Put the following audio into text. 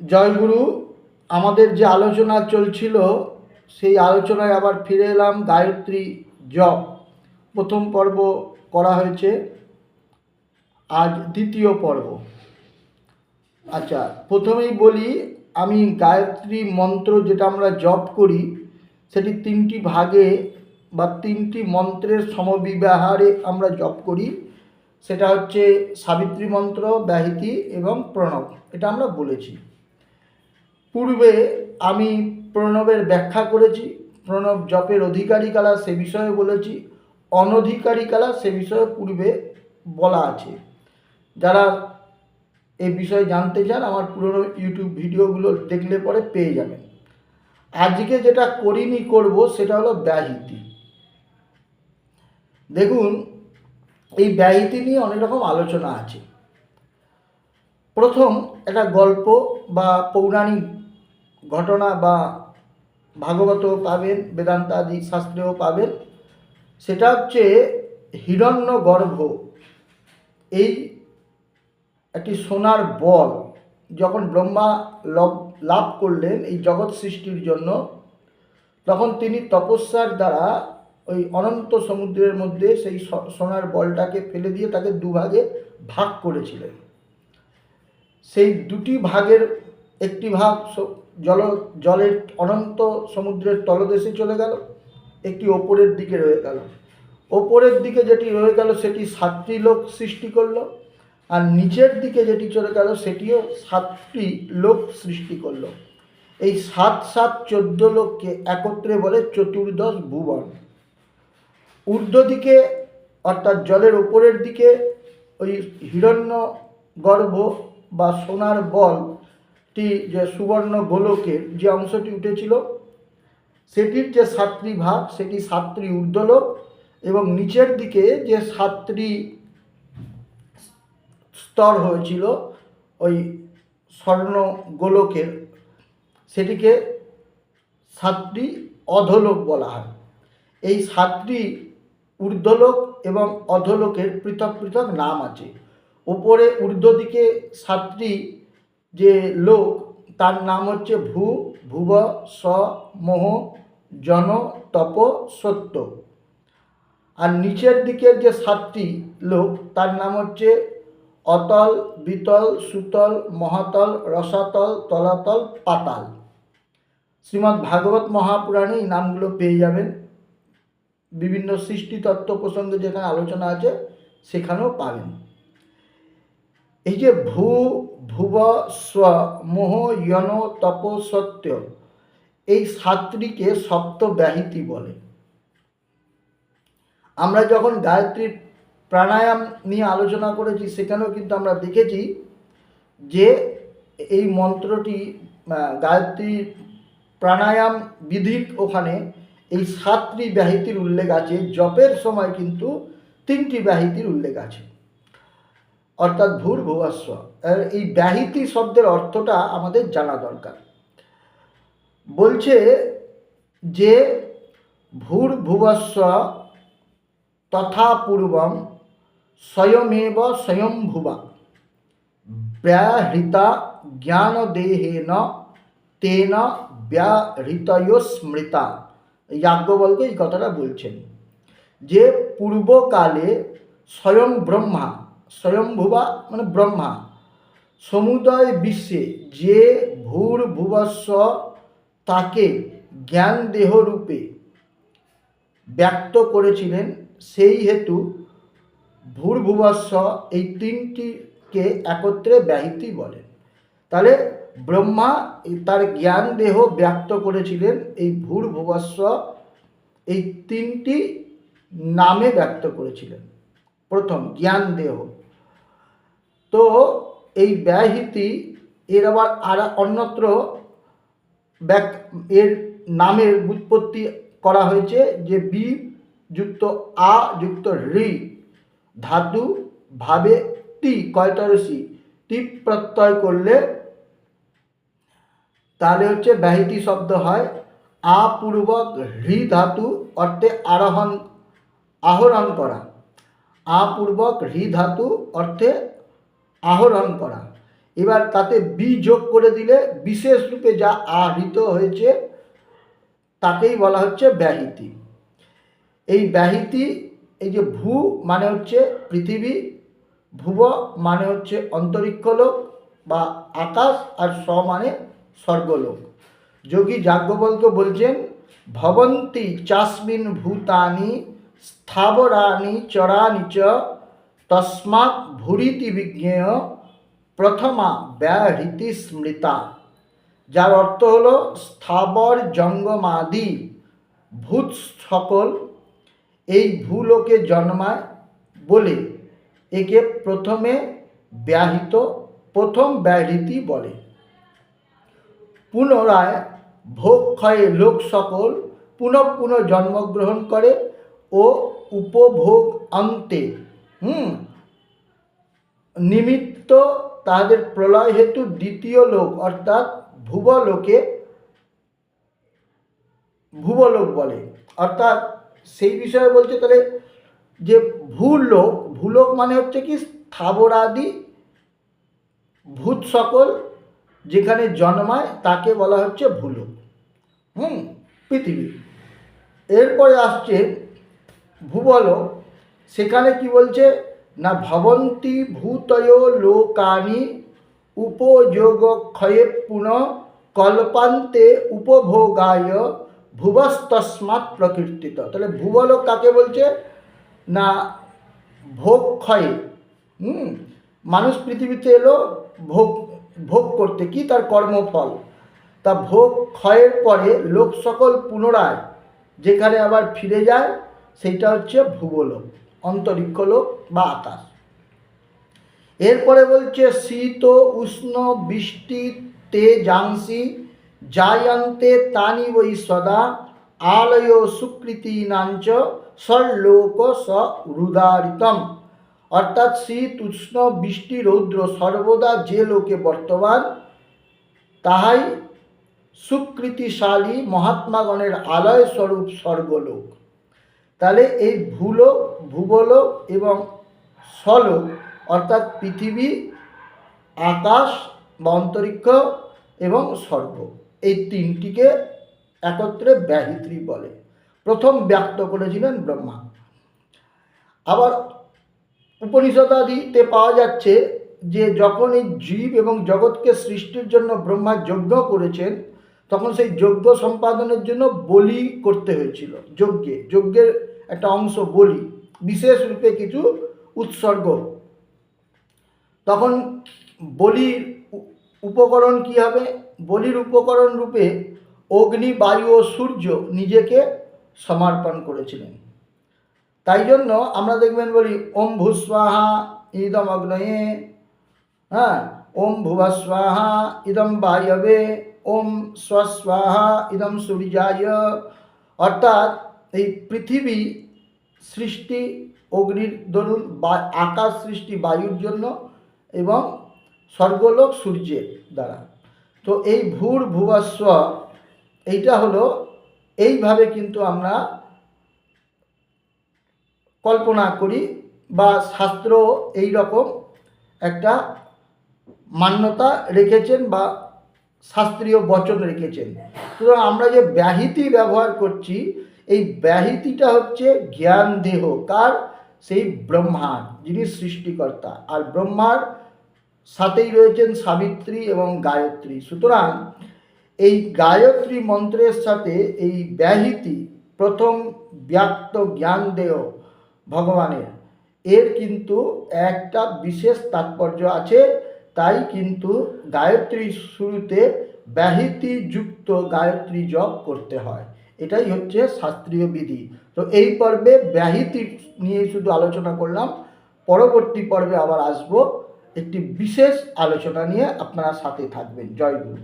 জয়গুরু, আমাদের যে আলোচনা চলছিল, সেই আলোচনায় আবার ফিরে এলাম, গায়ত্রী জপ প্রথম পর্ব করা হয়েছে, আজ দ্বিতীয় পর্ব। আচ্ছা প্রথমেই বলি, আমি গায়ত্রী মন্ত্র যেটা আমরা জপ করি, সেটি তিনটি ভাগে বা তিনটি মন্ত্রের সমবিবাহারে আমরা জপ করি। সেটা হচ্ছে সাবিত্রী মন্ত্র, ব্যাহিতি এবং প্রণব, এটা আমরা বলেছি। পূর্বে আমি প্রণবের ব্যাখ্যা করেছি, প্রণব জপের অধিকারী কালা সে বিষয়ে বলেছি, অনধিকারী কালা সে বিষয়ে পূর্বে বলা আছে। যারা এই বিষয়ে জানতে চান, আমার পুরনো ইউটিউব ভিডিওগুলো দেখলে পরে পেয়ে যাবেন। আজকে যেটা করিনি করব, সেটা হলো ব্যাহিতি। দেখুন, এই ব্যাহিতি নিয়ে অনেক রকম আলোচনা আছে। প্রথম, একটা গল্প বা পৌরাণিক ঘটনা বা ভাগবত পাবেন বেদান্ত আদি শাস্ত্রেও পাবেন। সেটা হচ্ছে হিরণ্য গর্ভ। এই একটি সোনার বল যখন ব্রহ্মা লাভ করলেন এই জগৎ সৃষ্টির জন্য, তখন তিনি তপস্যার দ্বারা ওই অনন্ত সমুদ্রের মধ্যে সেই সোনার বলটাকে ফেলে দিয়ে তাকে দুভাগে ভাগ করেছিলেন। সেই দুটি ভাগের একটি ভাগ জল, জলের অনন্ত সমুদ্রের তলদেশে চলে গেল, একটি ওপরের দিকে রয়ে গেল। ওপরের দিকে যেটি রয়ে গেল, সেটি সাতটি লোক সৃষ্টি করল, আর নিচের দিকে যেটি চলে গেল, সেটিও সাতটি লোক সৃষ্টি করল। এই সাত সাত চোদ্দ লোককে একত্রে বলে চতুর্দশ ভুবন। ঊর্ধ্ব দিকে, অর্থাৎ জলের ওপরের দিকে, ওই হিরণ্য গর্ভ বা সোনার বলটি যে সুবর্ণ গোলকের যে অংশটি উঠেছিল, সেটির যে সাতটি ভাগ, সেটি সাতটি ঊর্ধ্বলোক এবং নিচের দিকে যে সাতটি স্তর হয়েছিল, ওই স্বর্ণ গোলকের, সেটিকে সাতটি অধলোক বলা হয়। এই সাতটি ঊর্ধ্বলোক এবং অধলোকের পৃথক পৃথক নাম আছে। ওপরে ঊর্ধ্ব দিকে সাতটি যে লোক, তার নাম হচ্ছে ভূ, ভুব, স, মোহ, জন, তপ, সত্য। আর নিচের দিকের যে সাতটি লোক, তার নাম হচ্ছে অতল, বিতল, সুতল, মহাতল, রসাতল, তলাতল, পাতাল। শ্রীমদ্ ভাগবত মহাপুরাণে এই নামগুলো পেয়ে যাবেন। বিভিন্ন সৃষ্টি তত্ত্ব প্রসঙ্গে যেখানে আলোচনা আছে, সেখানেও পাবেন। এই যে ভূ ভুব স্ব মোহ ইয়ন তপ সত্য এই সাতটিকে সপ্ত ব্যাহিতি বলে। আমরা যখন গায়ত্রীর প্রাণায়াম নিয়ে আলোচনা করেছি সেখানেও কিন্তু আমরা দেখেছি যে এই মন্ত্রটি আহ, গায়ত্রী প্রাণায়াম বিধির ওখানে এই সাতটি ব্যাহিতির উল্লেখ আছে। জপের সময় কিন্তু তিনটি ব্যাহিতির উল্লেখ আছে। অর্থাৎ ভূর ভুবস্ব। এই ব্যাহিতি শব্দের অর্থটা আমাদের জানা দরকার। বলছে যে ভূর ভুবস্ব তথা পূর্বম স্বয়মেব স্বয়ংভুবা ব্যাহৃতা জ্ঞানদেহেন তেন ব্যাহৃতয় স্মৃতা যাজ্ঞবল্ক এই কথাটা বলছেন। যে পূর্বকালে স্বয়ং ব্রহ্মা স্বয়ংভুবা মানে ব্রহ্মা। সমুদয় বিশ্বে যে ভূর ভুবস্ব তাকে জ্ঞান দেহরূপে ব্যক্ত করেছিলেন, সেই হেতু ভূর ভূর্ভুবস্ব এই তিনটিকে একত্রে ব্যাহিতি বলেন তাহলে ব্রহ্মা তার জ্ঞান দেহ ব্যক্ত করেছিলেন, এই ভূর ভূর্ভুবস্ব এই তিনটি নামে ব্যক্ত করেছিলেন। প্রথম জ্ঞান দেহ তো এই ব্যাহিতি এর আবার আর অন্যত্র ব্যাক এর নামের উৎপত্তি করা হয়েছে যে বি যুক্ত আ যুক্ত রি ধাতু ভাবে তি কয়তরসি? টি প্রত্যয় করলে তাহলে হচ্ছে ব্যাহিতি শব্দ হয়। আপূর্বক হৃ ধাতু অর্থে আরোহণ, আহরণ করা। আপূর্বক হৃ ধাতু অর্থে আহরণ করা। এবার তাতে বি যোগ করে দিলে বিশেষ রূপে যা আহৃত হয়েছে, তাকেই বলা হচ্ছে ব্যাহিতি। এই ব্যাহিতি, এই যে ভূ মানে হচ্ছে পৃথিবী, ভুব মানে হচ্ছে অন্তরিক্ষলোক বা আকাশ, আর স মানে স্বর্গলোক যোগী যাজ্ঞবল্ক বলছেন, ভবন্তি চাসমিন ভূতানি, স্থাবরানি চরানি চ তস্মাৎ ভুরিতি বিজ্ঞেয় প্রথমা ব্যাহৃতি স্মৃতা যার অর্থ হল স্থাবর জঙ্গমাদি ভূত সকল এই ভূলোকে জন্মায় বলে একে প্রথমে ব্যাহিত, প্রথম ব্যাহৃতি বলে। পুনরায় ভোগ ক্ষয়ে লোক সকল পুনঃ পুনঃ জন্মগ্রহণ করে ও উপভোগ অন্তে হুম। নিমিত্ত তাদের প্রলয় হেতু দ্বিতীয় লোক, অর্থাৎ ভুবলোকে ভুবলোক বলে। অর্থাৎ সেই বিষয়ে বলছে তাহলে যে ভূলোক ভূলোক মানে হচ্ছে কি স্থাবরাদি ভূত সকল যেখানে জন্মায়, তাকে বলা হচ্ছে ভূলোক। হুম, পৃথিবী। এরপরে আসছে ভূবলোক। সেখানে কি বলছে? না ভবন্তি ভূতয় লোকানি উপযোগ ক্ষয়ে পুনঃ কল্পান্তে উপভোগায় ভুবস্তস্মাৎ প্রকীর্তিত। তাহলে ভূবলোক কাকে বলছে? না ভোগ ক্ষয়ে হুম? মানুষ পৃথিবীতে এলো ভোগ ভোগ করতে। কি তার কর্মফল? তা ভোগ ক্ষয়ের পরে লোক সকল পুনরায় যেখানে আবার ফিরে যায়, সেইটা হচ্ছে ভূগোলোক অন্তরিক্ষলোক বা আকাশ এরপরে বলছে, শীত, উষ্ণ, বৃষ্টি তেজাংসি জায়ন্তে তানি বৈ সদা, আলয় সুকৃতি নাঞ্চ সর্লোক স রুদারিতম। অর্থাৎ শীত, উষ্ণ, বৃষ্টি, রৌদ্র সর্বদা যে লোকে বর্তমান, তাহাই সুকৃতিশালী মহাত্মাগণের আলয় স্বরূপ স্বর্গলোক। তাহলে এই ভূলোক ভূগোলোক এবং স্বলোক অর্থাৎ পৃথিবী, আকাশ, বা অন্তরিক্ষ এবং স্বর্গ এই তিনটিকে একত্রে ব্যাহিত্রী বলে। প্রথম ব্যক্ত করেছিলেন ব্রহ্মা। আবার উপনিষদাদিতে পাওয়া যাচ্ছে যে যখন এই জীব এবং জগৎকে সৃষ্টির জন্য ব্রহ্মা যজ্ঞ করেছেন তখন সেই যজ্ঞ সম্পাদনের জন্য বলি করতে হয়েছিল, যজ্ঞে। যজ্ঞের একটা অংশ বলি, বিশেষ রূপে কিছু উৎসর্গ। তখন বলির উপকরণ কি হবে? বলির উপকরণ রূপে অগ্নি, বায়ু ও সূর্য নিজেকে সমর্পণ করেছিলেন। তাই জন্য আমরা দেখবেন বলি, ওম ভূস্বাহা ইদম অগ্নয়ে হ্যাঁ? ওম ভুবস্বাহা ইদম বায়বে ওম স্বস্বাহা ইদম সূর্যায়। অর্থাৎ এই পৃথিবী সৃষ্টি অগ্নির দরুন বা আকাশ সৃষ্টি বায়ুর জন্য এবং স্বর্গলোক সূর্যের দ্বারা। তো এই ভূর ভুবস্ব, এইটা হলো, এইভাবে কিন্তু আমরা কল্পনা করি বা শাস্ত্র এই রকম একটা মান্যতা রেখেছেন বা শাস্ত্রীয় বচন রেখেছেন। সুতরাং আমরা যে ব্যাহিতি ব্যবহার করছি, এই ব্যাহিতিটা হচ্ছে জ্ঞান দেহ, কার? সেই ব্রহ্মার, যিনি সৃষ্টিকর্তা। আর ব্রহ্মার সাথেই রয়েছেন সাবিত্রী এবং গায়ত্রী। সুতরাং এই গায়ত্রী মন্ত্রের সাথে এই ব্যাহিতি, প্রথম ব্যক্ত জ্ঞান দেহ ভগবানের, এর কিন্তু একটা বিশেষ তাৎপর্য আছে। তাই কিন্তু গায়ত্রী শুরুতে ব্যাহিতি যুক্ত গায়ত্রী জপ করতে হয়। এটাই হচ্ছে শাস্ত্রীয় বিধি। তো এই পর্বে ব্যাহিতি নিয়ে শুধু আলোচনা করলাম। পরবর্তী পর্বে আবার আসব। একটি বিশেষ আলোচনা নিয়ে আপনারা সাথে থাকবেন। জয় গুরু।